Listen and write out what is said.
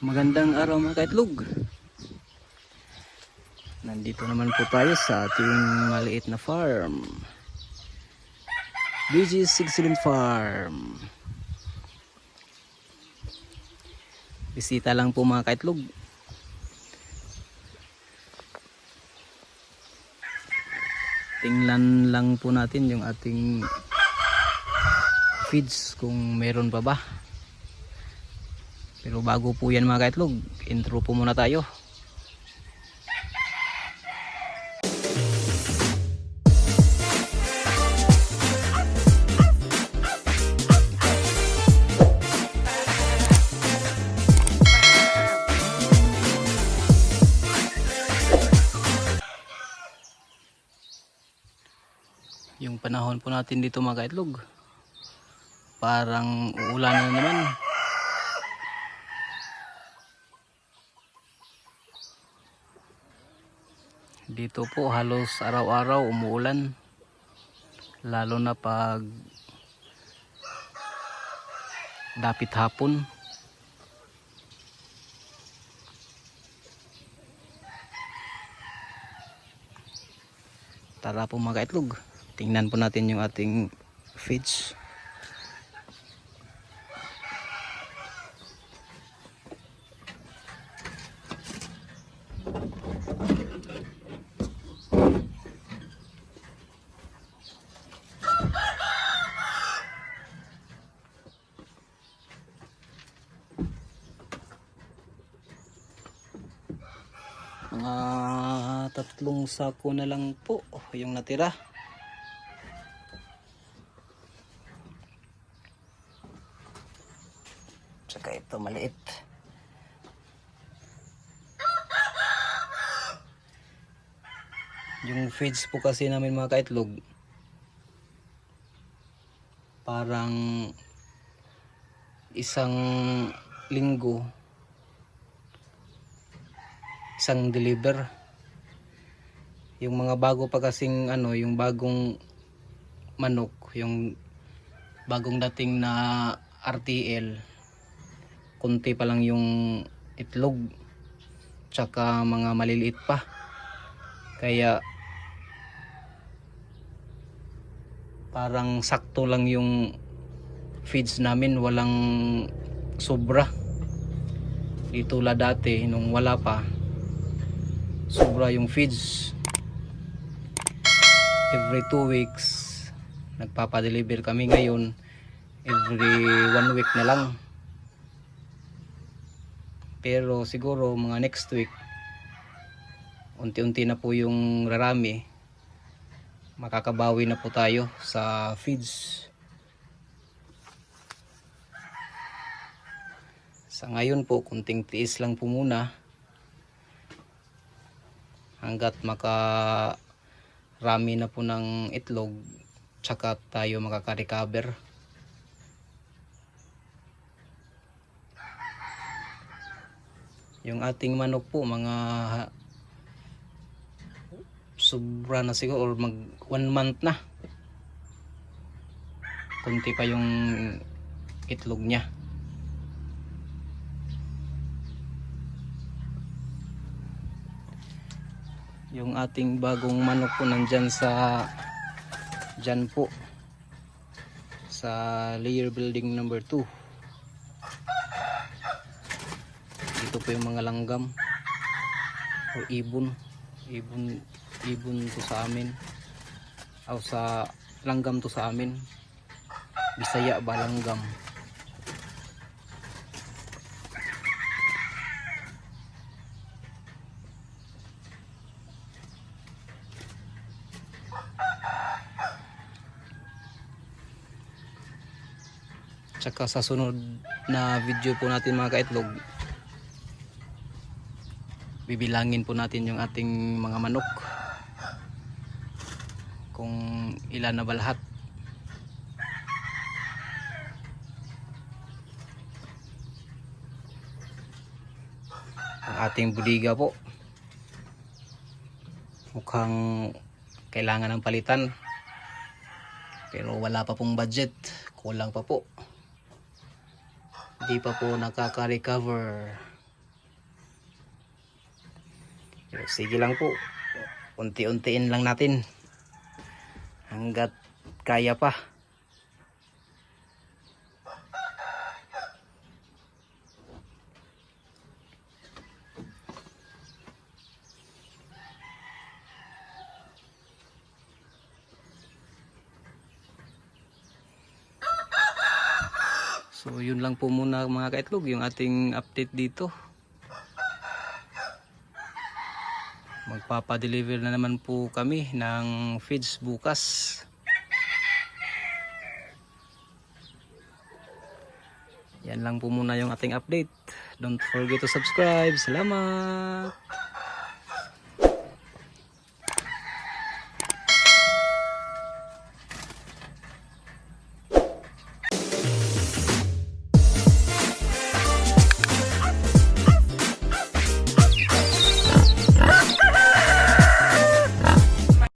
Magandang araw mga kaitlog. Nandito naman po tayo sa ating maliit na farm. BG's Excellent Farm. Bisita lang po mga kaitlog. Tingnan lang po natin yung ating feeds kung meron pa ba. Pero bago po yan mga kaitlog, intro po muna tayo. Yung panahon po natin dito mga kaitlog, parang uulan na naman. Dito po halos araw-araw umuulan. Lalo na pag dapit hapon. Tara po mga kaitlog. Tingnan po natin yung ating feeds. Mga tatlong sako na lang po yung natira. Saka ito maliit. Yung feeds po kasi namin mga kaitlog parang isang linggo isang deliver. Yung mga bago pa kasing ano yung bagong manok yung bagong dating na RTL kunti pa lang yung itlog tsaka mga maliliit pa. Kaya parang sakto lang yung feeds namin walang sobra. Di tulad dati nung wala pa sobra yung feeds. Every 2 weeks nagpapadeliver kami. Ngayon every 1 week na lang. Pero siguro mga next week unti-unti na po yung rarami. Makakabawi na po tayo sa feeds. Sa ngayon po kunting tiis lang po muna hanggat maka rami na po ng itlog tsaka tayo makaka-recover. Yung ating manok po mga sobra na siguro or mag one month na. Kunti pa yung itlog niya yung ating bagong manok po nandyan sa dyan po. Sa layer building number 2 dito po yung mga langgam. O ibon. Ibon ibon to sa amin. O sa langgam to sa amin. Bisaya ba langgam Tsaka sa sunod na video po natin mga kaitlog, bibilangin po natin yung ating mga manok. Kung ilan na ba lahat. Ang ating budiga po. Mukhang kailangan ng palitan. Pero wala pa pong budget. Kulang pa po hindi pa po nakaka-recover. Sige lang po. Unti-untiin lang natin. Hanggat kaya pa. So yun lang po muna mga kaitlog yung ating update dito. Magpapa-deliver na naman po kami ng feeds bukas. Yan lang po muna yung ating update. Don't forget to subscribe. Salamat!